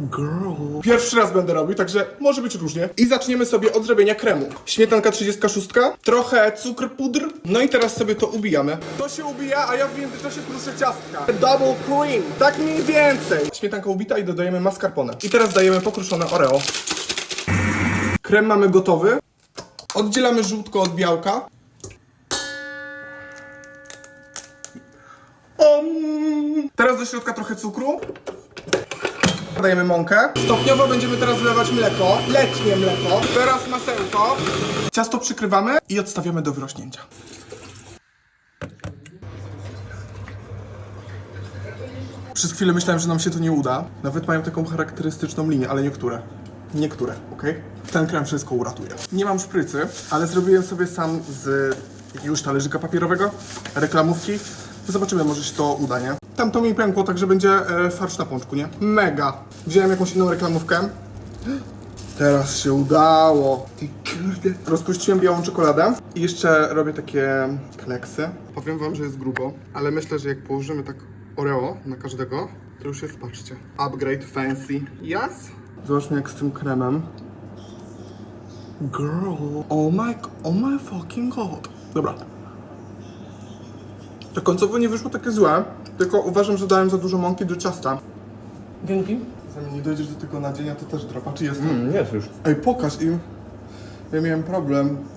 Girl. Pierwszy raz będę robił, także może być różnie. I zaczniemy sobie od zrobienia kremu. Śmietanka 36, trochę cukr, pudr. No i teraz sobie to ubijamy. To się ubija, a ja w międzyczasie kruszę ciastka. Double cream. Tak mniej więcej. Śmietanka ubita i dodajemy mascarpone. I teraz dajemy pokruszone Oreo. Krem mamy gotowy. Oddzielamy żółtko od białka. Om. Teraz do środka trochę cukru. Dajemy mąkę. Stopniowo będziemy teraz wlewać mleko. Letnie mleko. Teraz masełko. Ciasto przykrywamy i odstawiamy do wyrośnięcia. Przez chwilę myślałem, że nam się to nie uda. Nawet mają taką charakterystyczną linię, ale niektóre. Niektóre, ok? Ten krem wszystko uratuje. Nie mam szprycy, ale zrobiłem sobie sam z jakiegoś talerzyka papierowego, reklamówki. Zobaczymy, może się to uda, nie? Tam to mi pękło, także będzie e, farsz na pączku, nie? Mega! Wziąłem jakąś inną reklamówkę. Teraz się udało. Ty kurde. Rozpuściłem białą czekoladę i jeszcze robię takie kleksy. Powiem wam, że jest grubo, ale myślę, że jak położymy tak Oreo na każdego, to już jest, patrzcie, upgrade fancy. Yes? Zobaczmy jak z tym kremem. Girl, oh my, oh my fucking god. Dobra. To końcowo nie wyszło takie złe, tylko uważam, że dałem za dużo mąki do ciasta. Dzięki. Zanim nie dojdziesz do tego nadzienia, to też dropa. Czy jest? Mm, jest już. Ej, pokaż im. Ja miałem problem.